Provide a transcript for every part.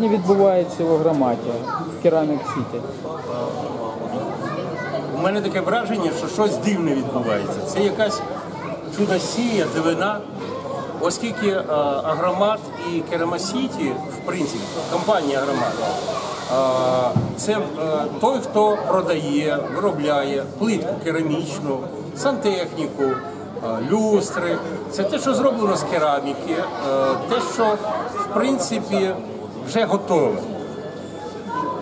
сьогодні відбувається в Агроматі в Керамік Сіті? У мене таке враження, що щось дивне відбувається. Це якась чудосія, дивина, оскільки е, Агромат і Керамасіті, в принципі, компанія Агромат, е, це е, той, хто продає, виробляє плитку керамічну, сантехніку, люстри. Це те, що зроблено з кераміки, те, що в принципі вже готове.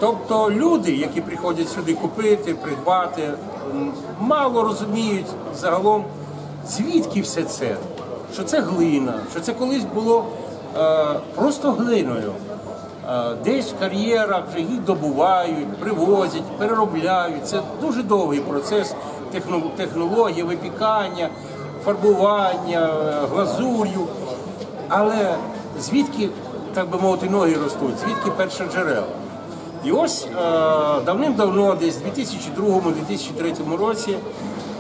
Тобто люди, які приходять сюди купити, придбати, мало розуміють загалом, звідки все це, що це глина, що це колись було е, просто глиною. Е, десь в кар'єрах вже їх добувають, привозять, переробляють. Це дуже довгий процес технології, випікання, фарбування, е, глазур'ю. Але звідки, так би мовити, ноги ростуть, звідки перше джерело? І ось е, давним-давно, десь в 2002-2003 році,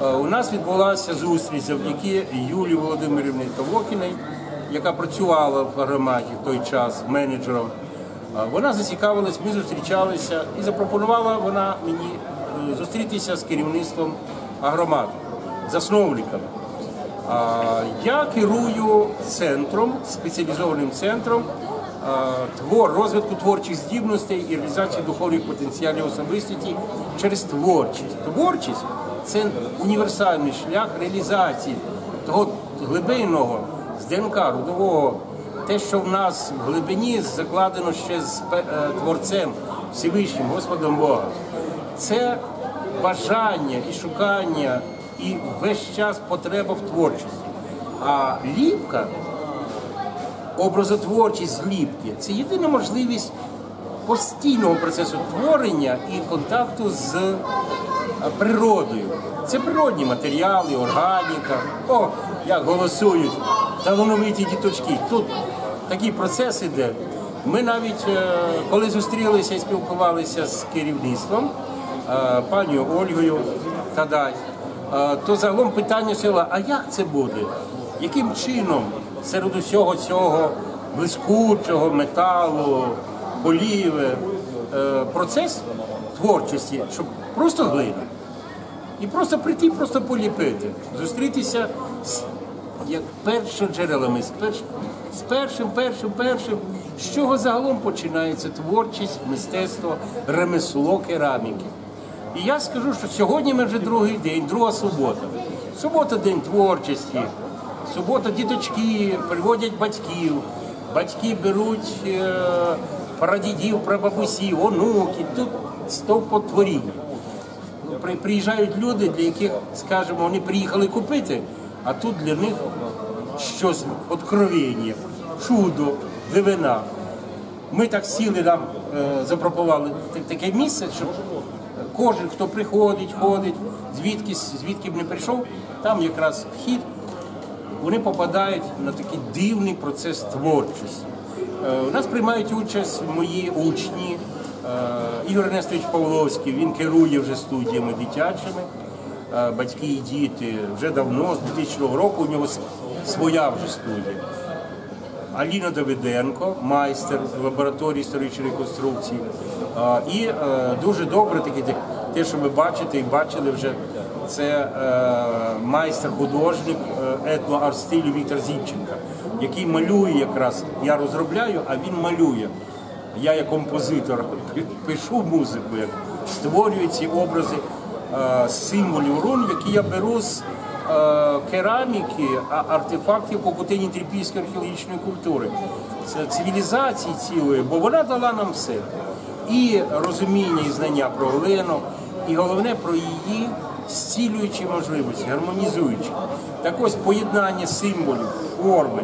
е, у нас відбулася зустріч завдяки Юлії Володимирівні Тавокіній, яка працювала в агроматі в той час менеджером. Е, Вона зацікавилась, ми зустрічалися і запропонувала вона мені зустрітися з керівництвом агромату, засновниками. Я керую центром, спеціалізованим центром твор, розвитку творчих здібностей і реалізації духовних потенціалів особистості через творчість. Творчість це універсальний шлях реалізації того глибинного з ДНК родового, те, що в нас в глибині закладено ще з е, творцем Всевишнім Господом Богом. Це бажання і шукання, і весь час потреба в творчості. А ліпка, образотворчість зліпки це єдина можливість постійного процесу творення і контакту з е, природою. Це природні матеріали, органіка. О, як голосують талановиті діточки. Тут такий процес іде. Ми навіть, е, коли зустрілися і спілкувалися з керівництвом, е, пані Ольгою Тадай, то загалом питання села, а як це буде? Яким чином серед усього цього блискучого металу, поліве, е, процес творчості, щоб просто глина. І просто прийти, просто поліпити, зустрітися з як першоджерелами, з, перш, з першим, першим, першим, з чого загалом починається творчість, мистецтво, ремесло кераміки. І я скажу, що сьогодні ми вже другий день, друга субота. Субота день творчості, субота діточки приводять батьків, батьки беруть е, прадідів, прабабусів, онуки, тут стовпотворіння. При- приїжджають люди, для яких, скажімо, вони приїхали купити, а тут для них щось откровення, чудо, дивина. Ми так сіли, нам е, запропонували таке місце, щоб кожен, хто приходить, ходить, звідки, звідки б не прийшов, там якраз вхід, вони попадають на такий дивний процес творчості. Е, У нас приймають участь мої учні. Е, Ігор Нестович Павловський, він керує вже студіями дитячими. Е, Батьки і діти вже давно, з 2000 року, у нього своя вже студія. Аліна Давиденко, майстер лабораторії історичної реконструкції. І дуже добре таке, те, що ви бачите і бачили вже, це е, майстер-художник е, етноарт-стилю Віктор Зінченка, який малює якраз, я розробляю, а він малює. Я як композитор пишу музику, як створюю ці образи е, символів рун, які я беру з е, кераміки, артефактів побутині трипільської археологічної культури. Це цивілізації цілої, бо вона дала нам все. І розуміння і знання про глину, і головне про її зцілюючі можливості, гармонізуючі. Так ось поєднання символів, форми,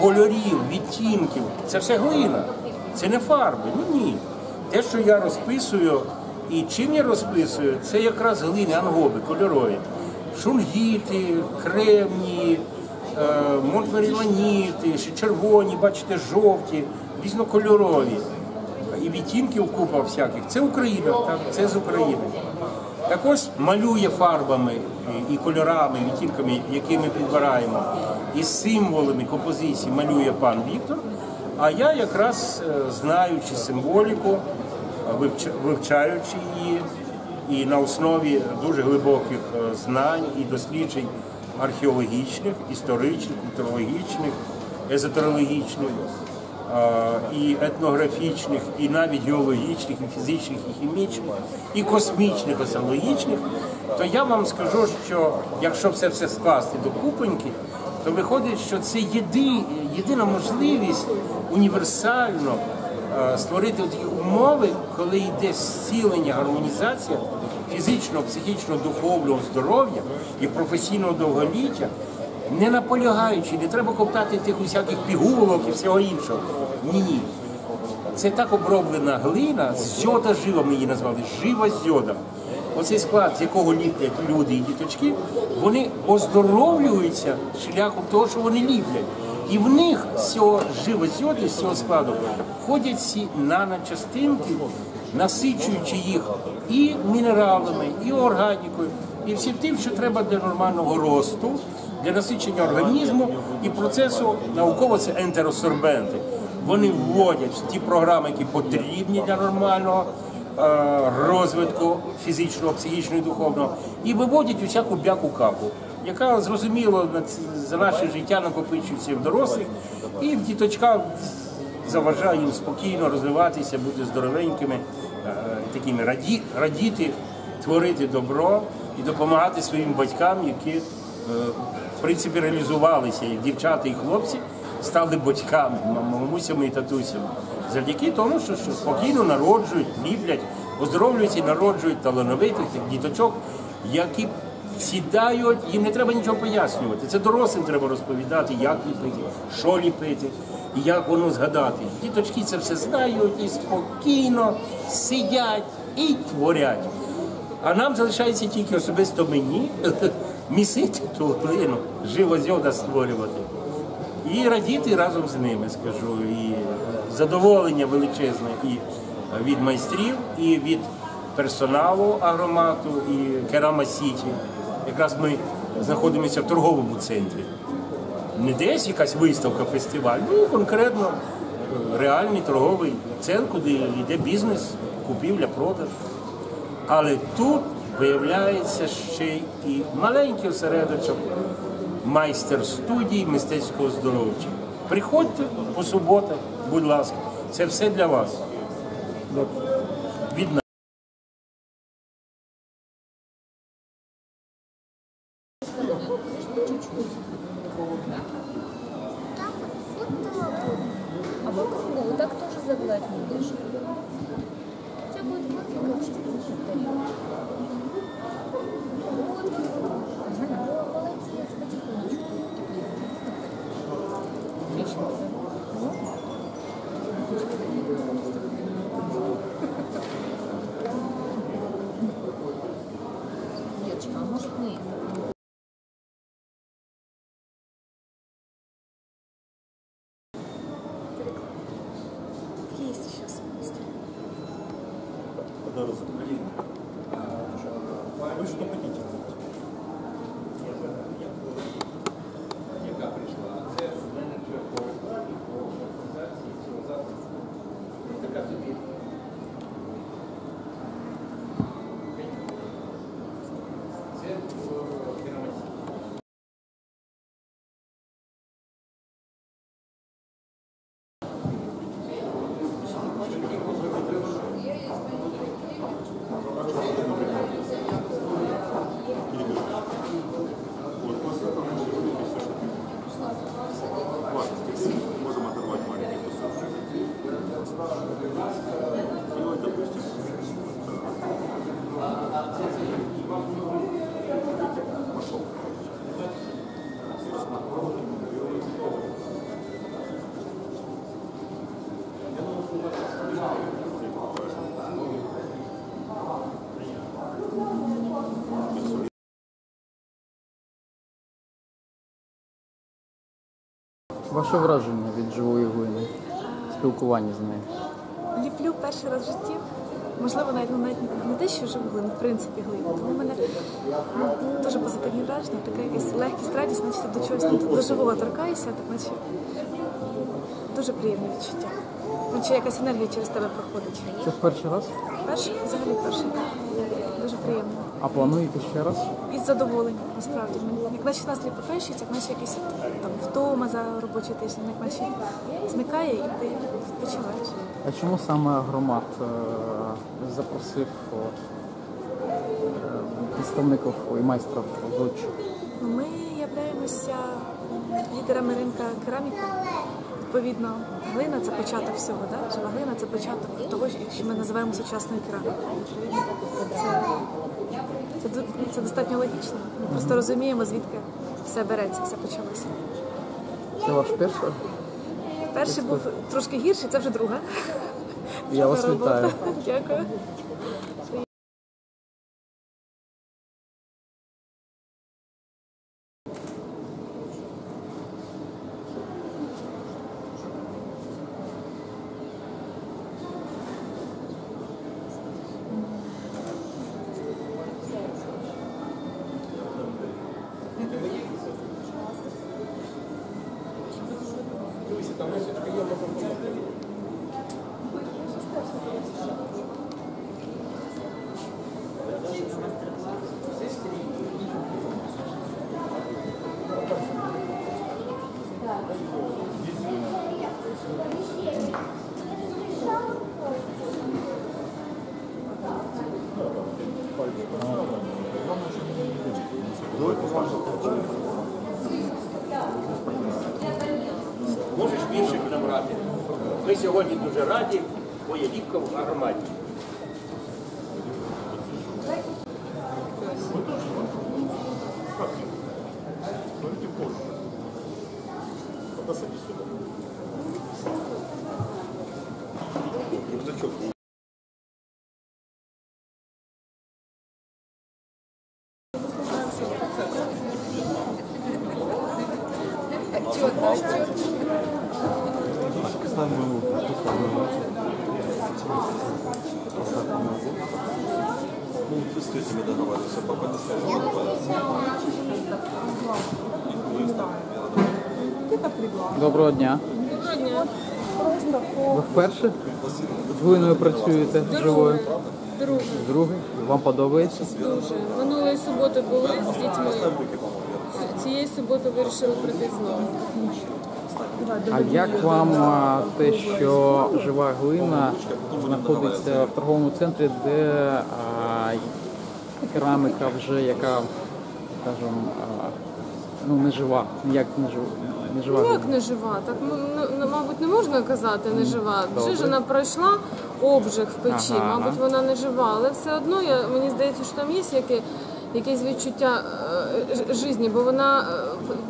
кольорів, відтінків це все глина. Це не фарби. Ну ні. Те, що я розписую, і чим я розписую, це якраз глини, ангоби, кольорові. Шунгіти, кремні, е, монтмеріланіти, ще червоні, бачите, жовті, різнокольорові. І відтінків купа всяких. Це Україна, так, це з України. Так ось малює фарбами і- кольорами, відтінками, які ми підбираємо, і символами композиції малює пан Віктор. А я якраз е, знаючи символіку, вивчаючи її, і на основі дуже глибоких е, знань і досліджень археологічних, історичних, культурологічних, езотерологічних і етнографічних, і навіть геологічних, і фізичних, і хімічних, і космічних, осологічних, то я вам скажу, що якщо все це скласти до купоньки, то виходить, що це єди, єдина можливість універсально е, створити такі умови, коли йде зцілення, гармонізація фізичного, психічного, духовного здоров'я і професійного довголіття, не наполягаючи, не треба коптати тих усяких пігулок і всього іншого. Ні. Це так оброблена глина, зьода жива ми її назвали, жива зьода. Оцей склад, з якого ліплять люди і діточки, вони оздоровлюються шляхом того, що вони ліплять. І в них з цього живозьоди, з цього складу входять ці наночастинки, насичуючи їх і мінералами, і органікою, і всім тим, що треба для нормального росту, для насичення організму і процесу науково це ентеросорбенти. Вони вводять ті програми, які потрібні для нормального е, розвитку фізичного, психічного і духовного, і виводять усяку бяку капу, яка зрозуміло за наше життя накопичується в дорослих, і в діточках заважає їм спокійно розвиватися, бути здоровенькими, е, такими раді, радіти, творити добро і допомагати своїм батькам, які е, в принципі реалізувалися як дівчата і хлопці, стали батьками, мамусями і татусями. Завдяки тому, що, що спокійно народжують, ліплять, оздоровлюються і народжують талановитих тих діточок, які сідають, їм не треба нічого пояснювати. Це дорослим треба розповідати, як ліпити, що ліпити і як воно згадати. Діточки це все знають і спокійно сидять і творять. А нам залишається тільки особисто мені місити ту глину, живо зьода створювати. І радіти разом з ними, скажу. І задоволення величезне і від майстрів, і від персоналу агромату, і Керама Сіті. Якраз ми знаходимося в торговому центрі. Не десь якась виставка, фестиваль, ну конкретно е, реальний торговий центр, куди йде бізнес, купівля, продаж. Але тут виявляється ще і маленький осередочок майстер-студій мистецького здоров'я. Приходьте по суботах, будь ласка, це все для вас. Від нас. Ваше враження від живої глини, спілкування з нею. ліплю перший раз в житті. Можливо, навіть ну, навіть не те, що живу глину, в принципі глину. Тому в мене ну, дуже позитивні враження, така якась легкість, радість, наче до чогось до живого торкаєшся, так наче дуже приємне відчуття. Наче якась енергія через тебе проходить. Це в перший раз? Перший, взагалі перший. Дуже приємно. А плануєте ще раз? І з задоволенням, насправді. Як наче настрій покращується, як наче якийсь там втома за робочий тиждень, як наче зникає і ти відпочиваєш. А чому саме громад е, запросив е, представників і майстрів Луч? Ми являємося лідерами ринка кераміки. Відповідно, глина це початок всього, да? жива глина це початок того, що ми називаємо сучасною керамікою. Це, це, це достатньо логічно. Ми просто розуміємо, звідки все береться, все почалося. Це ваш перший? Перший був трошки гірший, це вже друга. Я вас Друга робота. є, Дякую. Можеш більше набрати. Сьогодні дуже раді, бо є ліпка в ароматі. Доброго дня. Ви вперше з глиною працюєте живою? Друге, Другий? Вам подобається? дуже. Минулої суботи були з дітьми. Ці- Цієї суботи вирішили прийти знову. А як вам а, те, що жива глина знаходиться в торговому центрі, де а, кераміка вже яка, скажімо, а, ну не жива, ніяк не жива, не жива Ну. Як не жива? Так ну, ну, мабуть, не можна казати не жива. Добре. Вже ж вона пройшла обжиг в печі, Ага. мабуть, вона не жива. Але все одно я, мені здається, що там є яке, якесь відчуття е, ж- житті, бо вона е,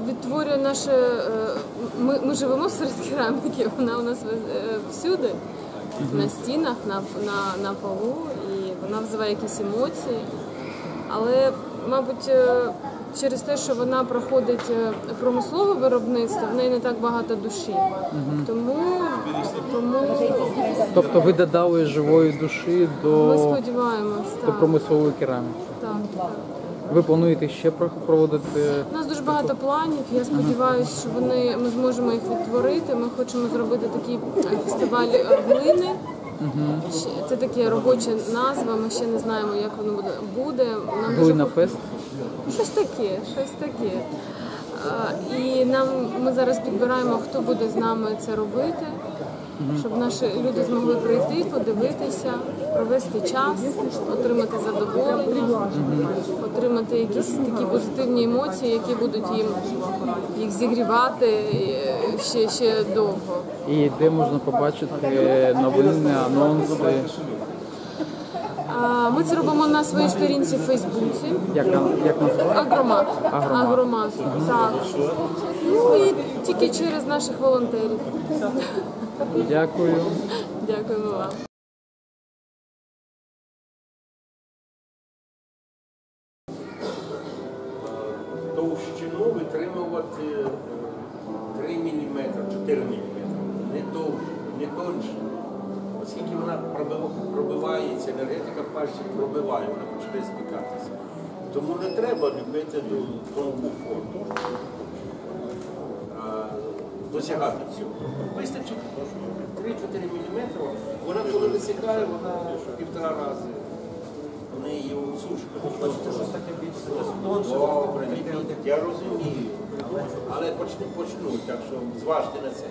відтворює наше. е, Ми, ми живемо серед кераміки, вона у нас вез- е, всюди. На стінах, на, на, на полу, і вона визиває якісь емоції. Але, мабуть, е, через те, що вона проходить е, промислове виробництво, в неї не так багато душі. Тому, тому Тобто ви додали живої душі ми до, сподіваємось. до Так, промислової кераміки. так, так. Ви плануєте ще про- проводити У нас дуже багато планів. Я сподіваюся, що вони ми зможемо їх відтворити. Ми хочемо зробити такий е, фестиваль е, глини. Ще- Це таке робоча назва. Ми ще не знаємо, як воно буде. буде. Нам дуже глина хо- фест? Щось таке, щось таке. І нам ми зараз підбираємо, хто буде з нами це робити, щоб наші люди змогли прийти, подивитися, провести час, отримати задоволення, отримати якісь такі позитивні емоції, які будуть їм їх зігрівати е, ще, ще довго. І де можна побачити новини, анонси? Ми це робимо на своїй сторінці в Фейсбуці. Як, як називається? Агромат. Агромат. Агромат. Так. Ну і тільки через наших волонтерів. Дякую. Дякуємо вам. Товщину витримувати е, 3 мм, 4 мм. Не товще, не тонше. Оскільки вона пробивається, енергетика пальців пробиває, вона починає спікатися. Тому не треба любити тонку форму. Досягати цього. Вистачить 3-4 мм. Вона коли висихає, вона півтора рази. Вони її усушують. Бачите, щось таке більш Добре, я розумію. Але почну, почну, так що зважте на це.